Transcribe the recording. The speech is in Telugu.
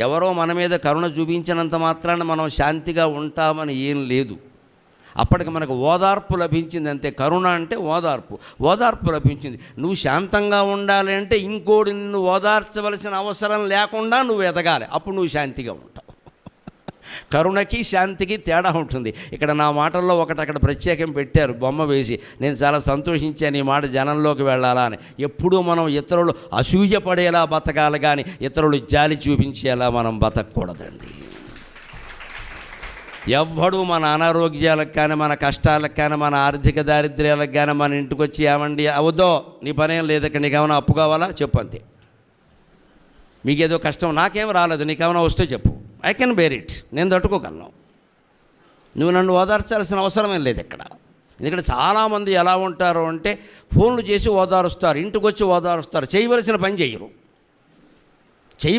ఎవరో మన మీద కరుణ చూపించినంత మాత్రాన మనం శాంతిగా ఉంటామని ఏం లేదు. అప్పటికి మనకు ఓదార్పు లభించింది అంతే. కరుణ అంటే ఓదార్పు. ఓదార్పు లభించింది. నువ్వు శాంతంగా ఉండాలి అంటే ఇంకోటి నిన్ను ఓదార్చవలసిన అవసరం లేకుండా నువ్వు ఎదగాలి. అప్పుడు నువ్వు శాంతిగా ఉంటావు. కరుణకి శాంతికి తేడా ఉంటుంది. ఇక్కడ నా మాటల్లో ఒకటి అక్కడ ప్రత్యేకం పెట్టారు బొమ్మ వేసి. నేను చాలా సంతోషించాను ఈ మాట జనంలోకి వెళ్ళాలా అని. ఎప్పుడూ మనం ఇతరులు అసూయపడేలా బతకాలి కానీ ఇతరులు జాలి చూపించేలా మనం బతకూడదండి. ఎవ్వడు మన అనారోగ్యాలకు కానీ మన కష్టాలకు కానీ మన ఆర్థిక దారిద్ర్యాలకు కానీ మన ఇంటికి వచ్చి ఏమండి అవద్దో నీ పనేం లేదు ఇక్కడ నీకేమైనా అప్పు కావాలా? చెప్పు అంతే. మీకేదో కష్టం నాకేం రాలేదు నీకేమైనా వస్తే చెప్పు. ఐ కెన్ బేర్ ఇట్ నేను తట్టుకోగలను. నువ్వు నన్ను ఓదార్చాల్సిన అవసరమేం లేదు ఇక్కడ. ఎందుకంటే చాలామంది ఎలా ఉంటారు అంటే ఫోన్లు చేసి ఓదారుస్తారు ఇంటికి వచ్చి ఓదారుస్తారు చేయవలసిన పని చేయరు. చేయవలసిన